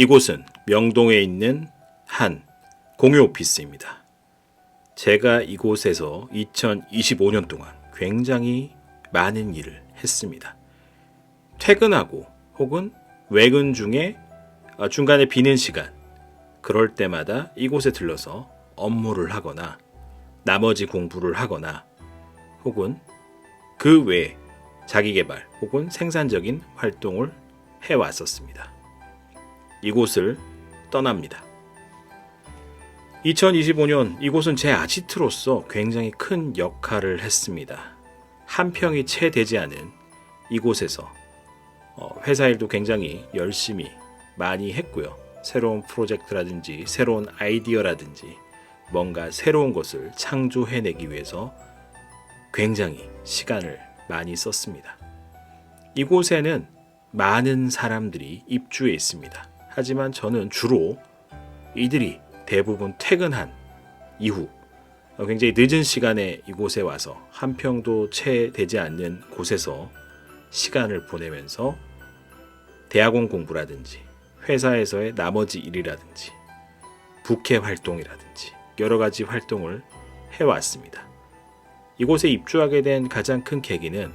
이곳은 명동에 있는 한 공유 오피스입니다. 제가 이곳에서 2025년 동안 굉장히 많은 일을 했습니다. 퇴근하고 혹은 외근 중에 어, 중간에 비는 시간, 그럴 때마다 이곳에 들러서 업무를 하거나 나머지 공부를 하거나 혹은 그 외에 자기 개발 혹은 생산적인 활동을 해왔었습니다. 이곳을 떠납니다. 2025년 이곳은 제 아지트로서 굉장히 큰 역할을 했습니다. 한 평이 채 되지 않은 이곳에서 어, 회사 일도 굉장히 열심히 많이 했고요. 새로운 프로젝트라든지 새로운 아이디어라든지 뭔가 새로운 것을 창조해내기 위해서 굉장히 시간을 많이 썼습니다. 이곳에는 많은 사람들이 입주해 있습니다. 하지만 저는 주로 이들이 대부분 퇴근한 이후 어, 굉장히 늦은 시간에 이곳에 와서 한 평도 채 되지 않는 곳에서 시간을 보내면서 대학원 공부라든지 회사에서의 나머지 일이라든지 부캐 활동이라든지 여러 가지 활동을 해왔습니다. 이곳에 입주하게 된 가장 큰 계기는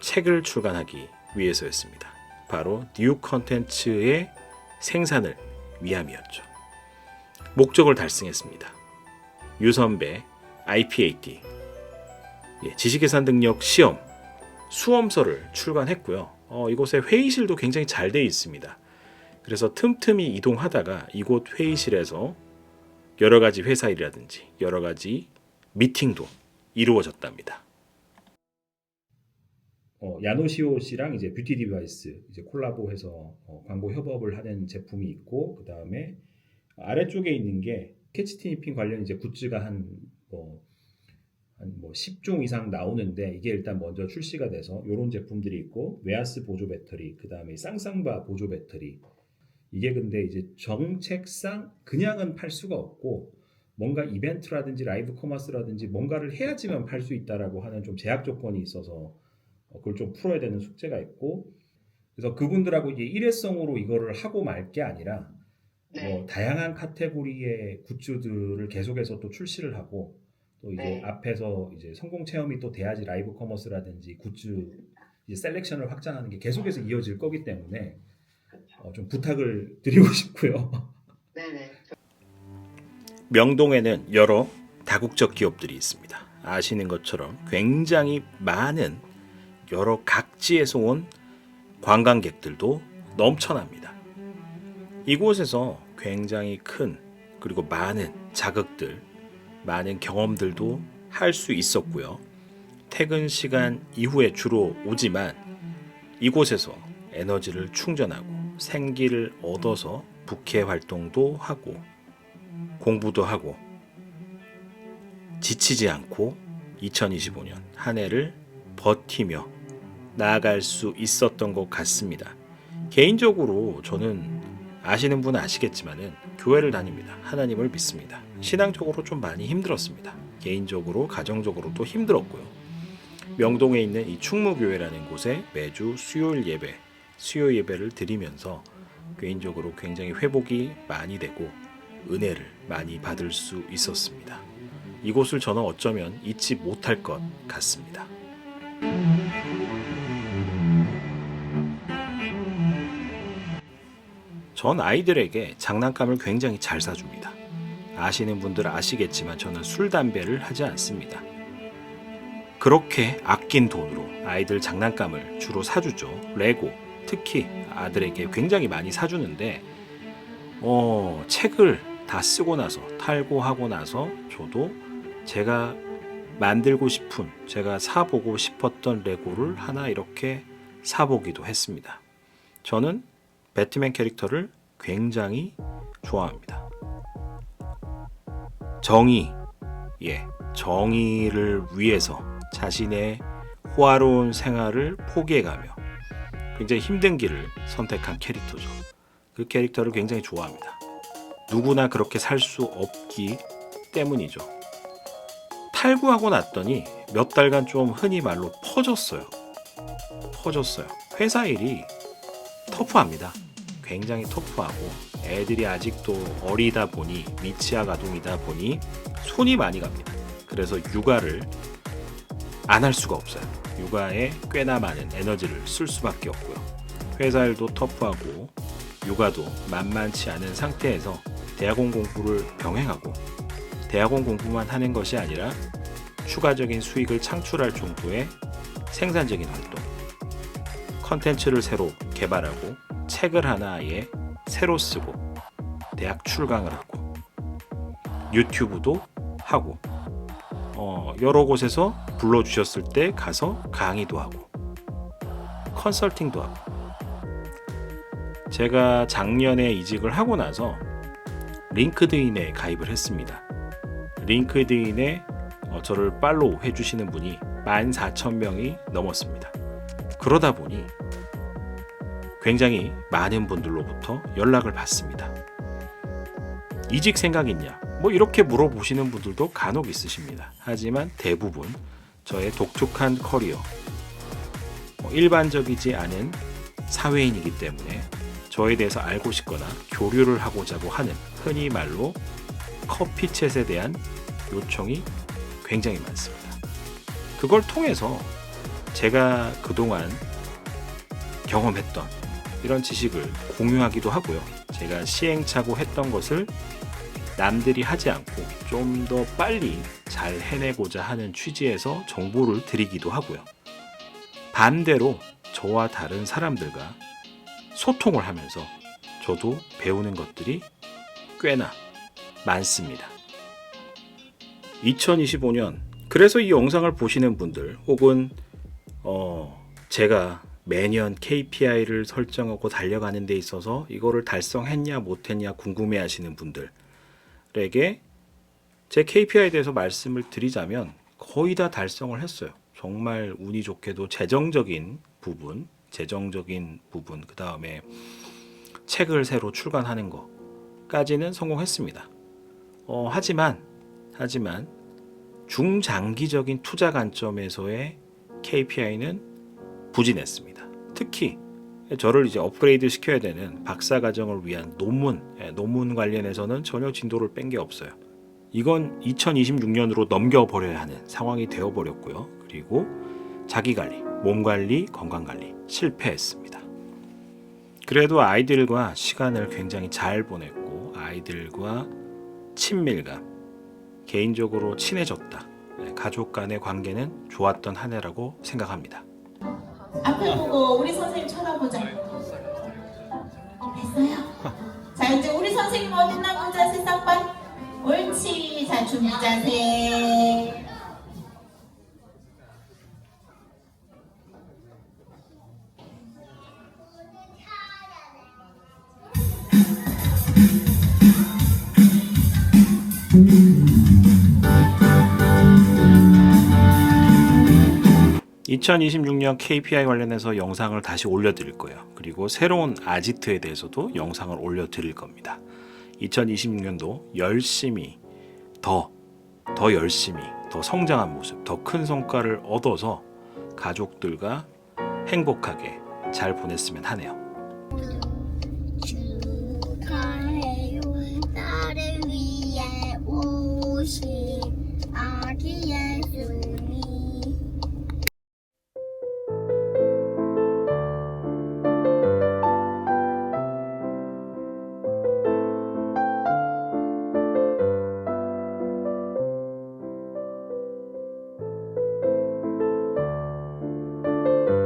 책을 출간하기 위해서였습니다. 바로 뉴 컨텐츠의 생산을 위함이었죠. 목적을 달성했습니다. 유선배 IPAT 예, 지식계산 능력 시험 수험서를 출간했고요. 어, 이곳에 회의실도 굉장히 잘 되어 있습니다. 그래서 틈틈이 이동하다가 이곳 회의실에서 여러 가지 회사 일이라든지 여러 가지 미팅도 이루어졌답니다. 어, 야노시오 씨랑 이제 뷰티 디바이스 이제 콜라보해서 어, 광고 협업을 하는 제품이 있고 그 다음에 아래쪽에 있는 게 캐치 티니핑 관련 이제 굿즈가 한뭐 한뭐 10종 이상 나오는데 이게 일단 먼저 출시가 돼서 이런 제품들이 있고 웨아스 보조 배터리 그 다음에 쌍쌍바 보조 배터리. 이게 근데 이제 정책상 그냥은 팔 수가 없고 뭔가 이벤트라든지 라이브 커머스라든지 뭔가를 해야지만 팔 수 있다라고 하는 좀 제약 조건이 있어서 어, 그걸 좀 풀어야 되는 숙제가 있고 그래서 그분들하고 이제 일회성으로 이거를 하고 말 게 아니라 네. 뭐 다양한 카테고리의 굿즈들을 계속해서 또 출시를 하고 또 이제 네. 앞에서 이제 성공 체험이 또 돼야지 라이브 커머스라든지 굿즈 이제 셀렉션을 확장하는 게 계속해서 이어질 거기 때문에 그렇죠. 어, 좀 부탁을 드리고 싶고요. 네네. 명동에는 여러 다국적 기업들이 있습니다. 아시는 것처럼 굉장히 많은 여러 각지에서 온 관광객들도 넘쳐납니다. 이곳에서 굉장히 큰 그리고 많은 자극들, 많은 경험들도 할 수 있었고요. 퇴근 시간 이후에 주로 오지만 이곳에서 에너지를 충전하고 생기를 얻어서 부캐 활동도 하고 공부도 하고 지치지 않고 2025년 한 해를 버티며 나아갈 수 있었던 것 같습니다. 개인적으로 저는 아시는 분은 아시겠지만은 교회를 다닙니다. 하나님을 믿습니다. 신앙적으로 좀 많이 힘들었습니다. 개인적으로 가정적으로도 힘들었고요. 명동에 있는 이 충무교회라는 곳에 매주 수요일 예배, 수요 예배를 드리면서 개인적으로 굉장히 회복이 많이 되고 은혜를 많이 받을 수 있었습니다. 이곳을 저는 어쩌면 잊지 못할 것 같습니다. 전 아이들에게 장난감을 굉장히 잘 사줍니다. 아시는 분들 아시겠지만 저는 술, 담배를 하지 않습니다. 그렇게 아낀 돈으로 아이들 장난감을 주로 사주죠. 레고, 특히 아들에게 굉장히 많이 사주는데, 어, 책을 다 쓰고 나서, 탈고하고 나서 저도 제가 만들고 싶은, 제가 사보고 싶었던 레고를 하나 이렇게 사보기도 했습니다. 저는 배트맨 캐릭터를 굉장히 좋아합니다. 정의, 예, 정의를 위해서 자신의 호화로운 생활을 포기해가며 굉장히 힘든 길을 선택한 캐릭터죠. 그 캐릭터를 굉장히 좋아합니다. 누구나 그렇게 살 수 없기 때문이죠. 탈구하고 났더니 몇 달간 좀 흔히 말로 퍼졌어요. 퍼졌어요. 회사 일이 터프합니다. 굉장히 터프하고 애들이 아직도 어리다 보니 미취학 아동이다 보니 손이 많이 갑니다. 그래서 육아를 안 할 수가 없어요. 육아에 꽤나 많은 에너지를 쓸 수밖에 없고요. 회사 일도 터프하고 육아도 만만치 않은 상태에서 대학원 공부를 병행하고 대학원 공부만 하는 것이 아니라 추가적인 수익을 창출할 정도의 생산적인 활동, 컨텐츠를 새로 개발하고 책을 하나 아예 새로 쓰고 대학 출강을 하고 유튜브도 하고 어, 여러 곳에서 불러주셨을 때 가서 강의도 하고 컨설팅도 하고 제가 작년에 이직을 하고 나서 링크드인에 가입을 했습니다. 링크드인에 어, 저를 팔로우 해주시는 분이 14,000명이 넘었습니다. 그러다 보니 굉장히 많은 분들로부터 연락을 받습니다. 이직 생각 있냐? 뭐 이렇게 물어보시는 분들도 간혹 있으십니다. 하지만 대부분 저의 독특한 커리어, 뭐 일반적이지 않은 사회인이기 때문에 저에 대해서 알고 싶거나 교류를 하고자 하는 흔히 말로 커피챗에 대한 요청이 굉장히 많습니다. 그걸 통해서 제가 그동안 경험했던 이런 지식을 공유하기도 하고요. 제가 시행착오 했던 것을 남들이 하지 않고 좀 더 빨리 잘 해내고자 하는 취지에서 정보를 드리기도 하고요. 반대로 저와 다른 사람들과 소통을 하면서 저도 배우는 것들이 꽤나 많습니다. 2025년 그래서 이 영상을 보시는 분들 혹은 어 제가 매년 KPI를 설정하고 달려가는 데 있어서 이거를 달성했냐 못했냐 궁금해 하시는 분들에게 제 KPI에 대해서 말씀을 드리자면 거의 다 달성을 했어요. 정말 운이 좋게도 재정적인 부분, 재정적인 부분, 그 다음에 책을 새로 출간하는 것까지는 성공했습니다. 어, 하지만, 하지만 중장기적인 투자 관점에서의 KPI는 부진했습니다. 특히 저를 이제 업그레이드 시켜야 되는 박사 과정을 위한 논문, 예, 논문 관련해서는 전혀 진도를 뺀 게 없어요. 이건 2026년으로 넘겨버려야 하는 상황이 되어버렸고요. 그리고 자기 관리, 몸 관리, 건강 관리 실패했습니다. 그래도 아이들과 시간을 굉장히 잘 보냈고 아이들과 친밀감, 개인적으로 친해졌다. 네, 가족 간의 관계는 좋았던 한 해라고 생각합니다. 앞을 보고 우리 선생님 쳐다보자. 됐어요. 자 이제 우리 선생님 어딨나 보자 새싹반. 옳지. 자 준비 자세. (2026년) KPI 관련해서 영상을 다시 올려드릴 거예요. 그리고 새로운 아지트에 대해서도 영상을 올려드릴 겁니다. 2026년도 열심히 더, 더 열심히, 더 성장한 모습, 더 큰 성과를 얻어서 가족들과 행복하게 잘 보냈으면 하네요.